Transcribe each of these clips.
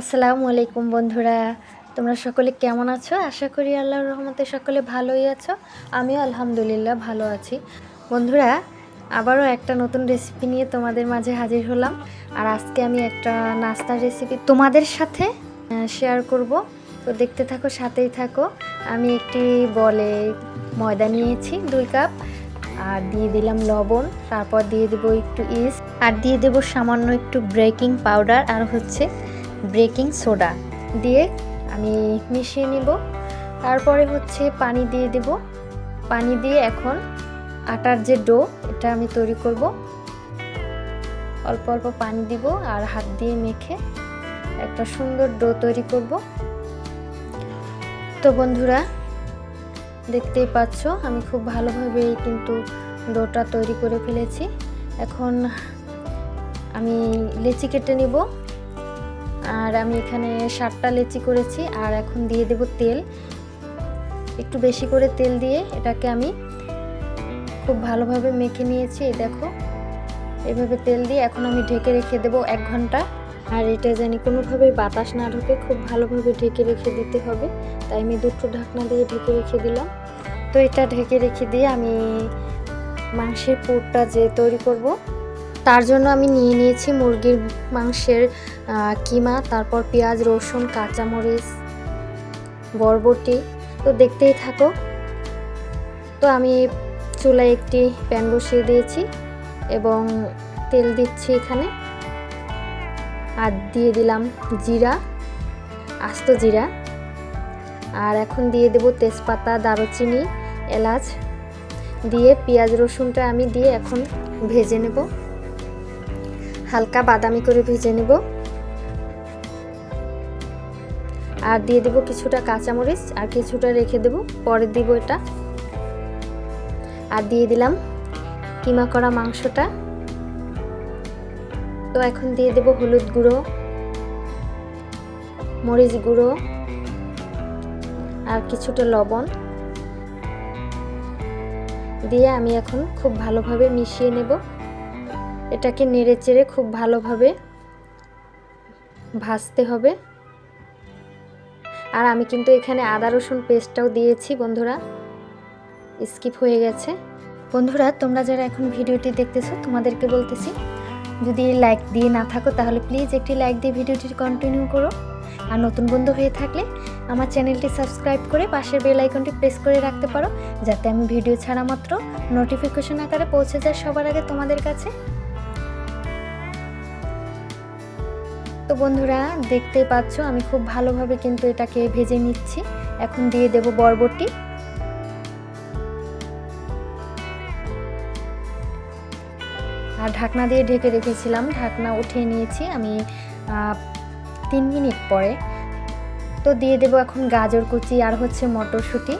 আসসালামু আলাইকুম বন্ধুরা। তোমরা সকলে কেমন আছো? আশা করি আল্লাহর রহমতে সকলে ভালোই আছো। আমিও আলহামদুলিল্লাহ ভালো আছি। বন্ধুরা, আবারও একটা নতুন রেসিপি নিয়ে তোমাদের মাঝে হাজির হলাম। আর আজকে আমি একটা নাস্তার রেসিপি তোমাদের সাথে শেয়ার করব। তো দেখতে থাকো, সাথেই থাকো। আমি একটি বলে ময়দা নিয়েছি, দুই কাপ। আর দিয়ে দিলাম লবণ। তারপর দিয়ে দেবো একটু ইস্ট আর দিয়ে দেবো সামান্য একটু বেকিং পাউডার আর হচ্ছে বেকিং সোডা দিয়ে আমি মিশিয়ে নিব। তারপরে হচ্ছে পানি দিয়ে দেব। পানি দিয়ে এখন আটার যে ডো, এটা আমি তৈরি করব। অল্প অল্প পানি দিব আর হাত দিয়ে মেখে একটা সুন্দর ডো তৈরি করব। তো বন্ধুরা, দেখতেই পাচ্ছ, আমি খুব ভালোভাবে কিন্তু ডোটা তৈরি করে ফেলেছি। এখন আমি লেচি কেটে নিব। আর আমি এখানে সাতটা লেচি করেছি, আর এখন দিয়ে দেব তেল। একটু বেশি করে তেল দিয়ে এটাকে আমি খুব ভালোভাবে মেখে নিয়েছি, এই দেখো। এভাবে তেল দিয়ে এখন আমি ঢেকে রেখে দেব এক ঘণ্টা। আর এটা জানি কোনোভাবে বাতাস না ঢোকে, খুব ভালোভাবে ঢেকে রেখে দিতে হবে। তাই আমি দুটো ঢাকনা দিয়ে ঢেকে রেখে দিলাম। তো এটা ঢেকে রেখে দিয়ে আমি মাংসের পুরটা যে তৈরি করব তার জন্য আমি নিয়ে নিয়েছি মুরগির মাংসের কিমা, তারপর পেঁয়াজ, রসুন, কাঁচামরিচ, বরবটি। তো দেখতেই থাকো। তো আমি চুলায় একটি প্যান বসিয়ে দিয়েছি এবং তেল দিচ্ছি এখানে। আর দিয়ে দিলাম জিরা, আস্ত জিরা। আর এখন দিয়ে দেব তেজপাতা, দারুচিনি, এলাচ। দিয়ে পেঁয়াজ, রসুনটা আমি দিয়ে এখন ভেজে নেব। হালকা বাদামি করে ভেজে নেব। আর দিয়ে দেব কিছুটা কাঁচামরিচ আর কিছুটা রেখে দেব, পরে দিব এটা। আর দিয়ে দিলাম কিমা করা মাংসটা। তো এখন দিয়ে দেব হলুদ গুঁড়ো, মরিচ গুঁড়ো আর কিছুটা লবণ। দিয়ে আমি এখন খুব ভালোভাবে মিশিয়ে নেব। এটাকে নেড়ে চেড়ে খুব ভালোভাবে ভাজতে হবে। আর আমি কিন্তু এখানে আদা, রসুন পেস্টটাও দিয়েছি বন্ধুরা। স্কিপ হয়ে গেছে। বন্ধুরা, তোমরা যারা এখন ভিডিওটি দেখতেছো, তোমাদেরকে বলতেছি, যদি লাইক দিয়ে না থাকো, তাহলে প্লিজ একটি লাইক দিয়ে ভিডিওটি কন্টিনিউ করো। আর নতুন বন্ধু হয়ে থাকলে আমার চ্যানেলটি সাবস্ক্রাইব করে পাশের বেল আইকনটি প্রেস করে রাখতে পারো, যাতে আমি ভিডিও ছাড়া মাত্র নোটিফিকেশন আকারে পৌঁছে যায় সবার আগে তোমাদের কাছে। তো বন্ধুরা, দেখতেই পাচ্ছ, আমি খুব ভালোভাবে কিন্তু এটাকে ভেজে নিচ্ছি। এখন দিয়ে দেব বরবটি। আর ঢাকনা দিয়ে ঢেকে রেখেছিলাম, ঢাকনা উঠিয়ে নিয়েছি আমি তিন মিনিট পরে। তো দিয়ে দেব এখন গাজর কুচি আর হচ্ছে মটরশুঁটি।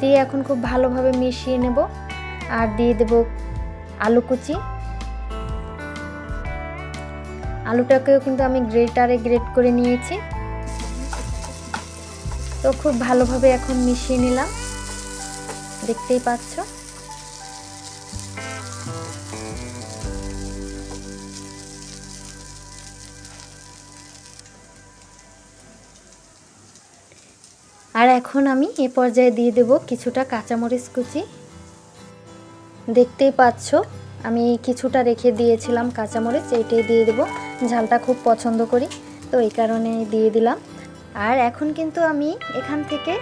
দিয়ে এখন খুব ভালোভাবে মিশিয়ে নেব। আর দিয়ে দেব আলু কুচি। আলুটাকেও কিন্তু আমি গ্রেটারে গ্রেট করে নিয়েছি। তো খুব ভালোভাবে এখন মিশিয়ে নিলাম। দেখতেই পাচ্ছ। আর এখন আমি এ পর্যায়ে দিয়ে দেব কিছুটা কাঁচামরিচ কুচি। দেখতেই পাচ্ছ, আমি কিছুটা রেখে দিয়েছিলাম কাঁচামরিচ, এইটাই দিয়ে দেব। ঝালটা খুব পছন্দ করি। তো এই কারণে দিয়ে দিলাম। আর এখন কিন্তু আমি এখান থেকে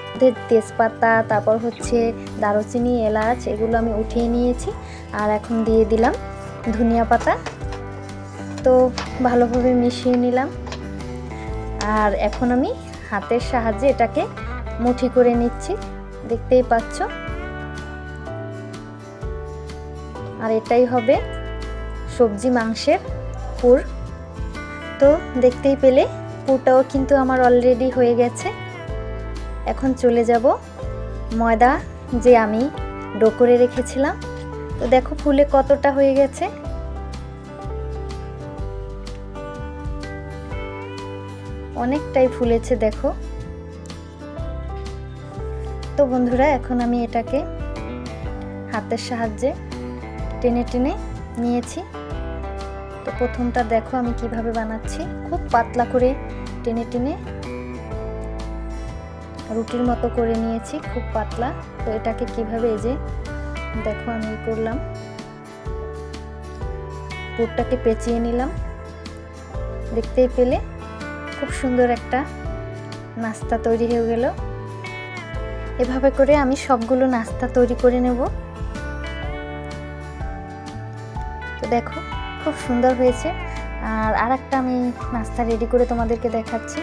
তেজপাতা, তারপর হচ্ছে দারুচিনি, এলাচ এগুলো আমি উঠিয়ে নিয়েছি। আর এখন দিয়ে দিলাম ধনিয়া পাতা। তো ভালোভাবে মিশিয়ে নিলাম। আর এখন আমি হাতের সাহায্যে এটাকে মুঠি করে নিচ্ছি। দেখতেই পাচ্ছ? আর এটাই হবে সবজি মাংসের পুর। তো দেখতেই পেলে, পুরটাও কিন্তু আমার অলরেডি হয়ে গেছে। এখন চলে যাব ময়দা যে আমি ডো করে রেখেছিলাম। তো দেখো ফুলে কতটা হয়ে গেছে। অনেকটাই ফুলেছে দেখো। তো বন্ধুরা, এখন আমি এটাকে হাতের সাহায্যে টেনে টেনে নিয়েছি। তো প্রথমটা দেখো আমি কীভাবে বানাচ্ছি। খুব পাতলা করে টেনে টেনে রুটির মতো করে নিয়েছি, খুব পাতলা। তো এটাকে কীভাবে এই যে দেখো আমি করলাম। পুরটাকে পেঁচিয়ে নিলাম। দেখতেই পেলে খুব সুন্দর একটা নাস্তা তৈরি হয়ে গেল। এভাবে করে আমি সবগুলো নাস্তা তৈরি করে নেব। তো দেখো খুব সুন্দর হয়েছে। আর আর একটা আমি নাস্তা রেডি করে তোমাদেরকে দেখাচ্ছি।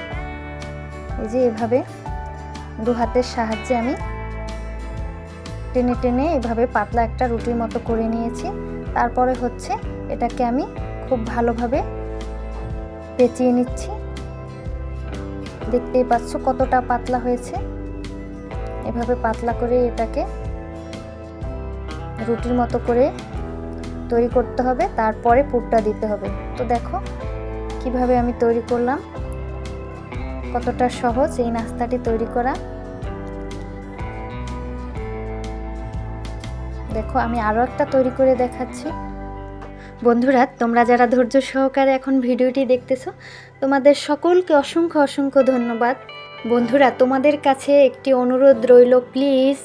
এই যে এভাবে দু হাতের সাহায্যে আমি টেনে টেনে এভাবে পাতলা একটা রুটির মতো করে নিয়েছি। তারপরে হচ্ছে এটাকে আমি খুব ভালোভাবে পেঁচিয়ে নিচ্ছি। দেখতেই পাচ্ছ কতটা পাতলা হয়েছে। এভাবে পাতলা করে এটাকে রুটির মতো করে তৈরি করতে হবে, তারপরে পুরটা দিতে হবে। তো দেখো কীভাবে আমি তৈরি করলাম। কতটা সহজ এই নাস্তাটি তৈরি করা। দেখো আমি আরও একটা তৈরি করে দেখাচ্ছি। বন্ধুরা, তোমরা যারা ধৈর্য সহকারে এখন ভিডিওটি দেখতেছো, তোমাদের সকলকে অসংখ্য অসংখ্য ধন্যবাদ। বন্ধুরা, তোমাদের কাছে একটি অনুরোধ রইল, প্লিজ।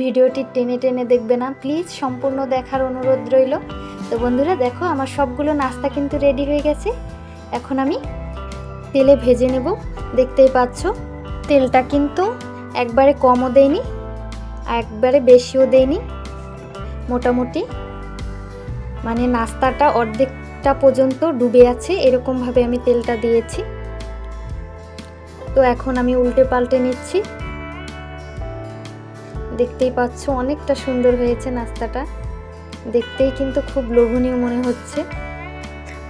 ভিডিওটি টেনে টেনে দেখবে না। প্লিজ সম্পূর্ণ দেখার অনুরোধ রইল। তো বন্ধুরা, দেখো আমার সবগুলো নাস্তা কিন্তু রেডি হয়ে গেছে। এখন আমি তেলে ভেজে নেব। দেখতেই পাচ্ছ, তেলটা কিন্তু একবারে কমও দেয়নি, একবারে বেশিও দেয়নি। মোটামুটি মানে নাস্তাটা অর্ধেকটা পর্যন্ত ডুবে আছে, এরকমভাবে আমি তেলটা দিয়েছি। তো এখন আমি উল্টে পাল্টে নিচ্ছি। দেখতেই পাচ্ছ অনেকটা সুন্দর হয়েছে নাস্তাটা। দেখতেই কিন্তু খুব লোভনীয় মনে হচ্ছে।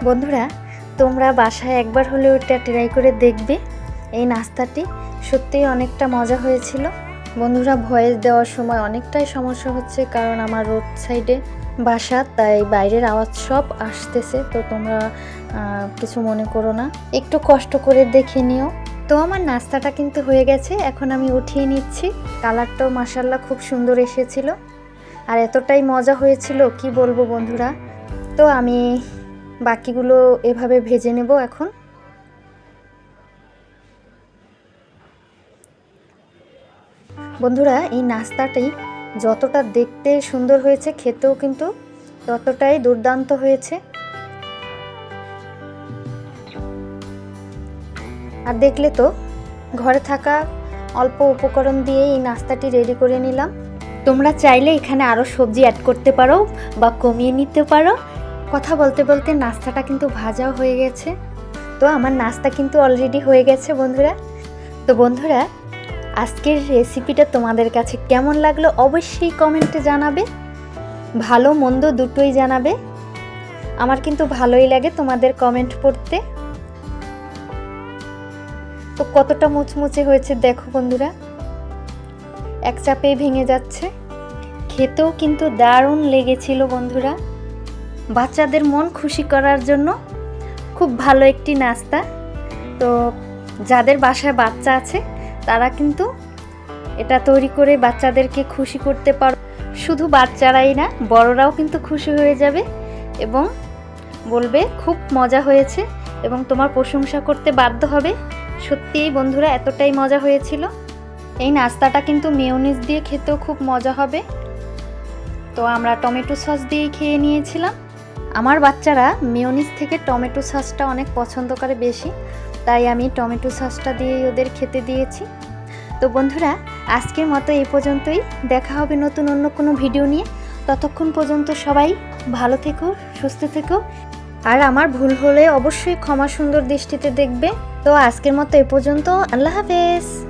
বন্ধুরা, তোমরা বাসায় একবার হলেও এটা ট্রাই করে দেখবে। এই নাস্তাটি সত্যিই অনেকটা মজা হয়েছিল। বন্ধুরা, ভয়েস দেওয়ার সময় অনেকটাই সমস্যা হচ্ছে কারণ আমার রোড সাইডে বাসা, তাই বাইরের আওয়াজ সব আসতেছে। তো তোমরা কিছু মনে করো না। একটু কষ্ট করে দেখে নিও। তো আমার নাস্তাটা কিন্তু হয়ে গেছে, এখন আমি উঠিয়ে নিচ্ছি। কালারটাও মাসাল্লাহ খুব সুন্দর এসেছিল। আর এতটাই মজা হয়েছিল, কি বলব বন্ধুরা? তো আমি বাকিগুলো এভাবে ভেজে নেব এখন। বন্ধুরা, এই নাস্তাটাই যতটা দেখতে সুন্দর হয়েছে, খেতেও কিন্তু ততটাই দুর্দান্ত হয়েছে। আর দেখলে তো, ঘরে থাকা অল্প উপকরণ দিয়ে এই নাস্তাটি রেডি করে নিলাম। তোমরা চাইলে এখানে আরও সবজি অ্যাড করতে পারো বা কমিয়ে নিতে পারো। কথা বলতে বলতে নাস্তাটা কিন্তু ভাজাও হয়ে গেছে। তো আমার নাস্তা কিন্তু অলরেডি হয়ে গেছে বন্ধুরা। তো বন্ধুরা, আজকের রেসিপিটা তোমাদের কাছে কেমন লাগল অবশ্যই কমেন্টে জানাবে। ভালো, মন্দ দুটোই জানাবে। আমার কিন্তু ভালোই লাগে তোমাদের কমেন্ট পড়তে। তো কতটা মুচমুচে হয়েছে দেখো বন্ধুরা। এক চাপেই ভেঙে যাচ্ছে। খেতেও কিন্তু দারুণ লেগেছিল বন্ধুরা। বাচ্চাদের মন খুশি করার জন্য খুব ভালো একটি নাস্তা। তো যাদের বাসায় বাচ্চা আছে, তারা কিন্তু এটা তৈরি করে বাচ্চাদেরকে খুশি করতে পারো। শুধু বাচ্চারাই না, বড়রাও কিন্তু খুশি হয়ে যাবে এবং বলবে, খুব মজা হয়েছে এবং তোমার প্রশংসা করতে বাধ্য হবে। সত্যিই বন্ধুরা এতটাই মজা হয়েছিল? এই নাস্তাটা কিন্তু মেয়োনিজ দিয়ে খেতেও খুব মজা হবে। তো আমরা টমেটো সস দিয়েই খেয়ে নিয়েছিলাম। আমার বাচ্চারা মেয়োনিজ থেকে টমেটো সসটা অনেক পছন্দ করে বেশি, তাই আমি টমেটো সসটা দিয়েই ওদের খেতে দিয়েছি। তো বন্ধুরা, আজকের মতো এই পর্যন্তই। দেখা হবে নতুন অন্য কোনো ভিডিও নিয়ে। ততক্ষণ পর্যন্ত সবাই ভালো থেকো, সুস্থ থেকো। আর আমার ভুল হলে অবশ্যই ক্ষমা সুন্দর দৃষ্টিতে দেখবে। তো আজকের মতো এ পর্যন্ত। আল্লাহ হাফেজ।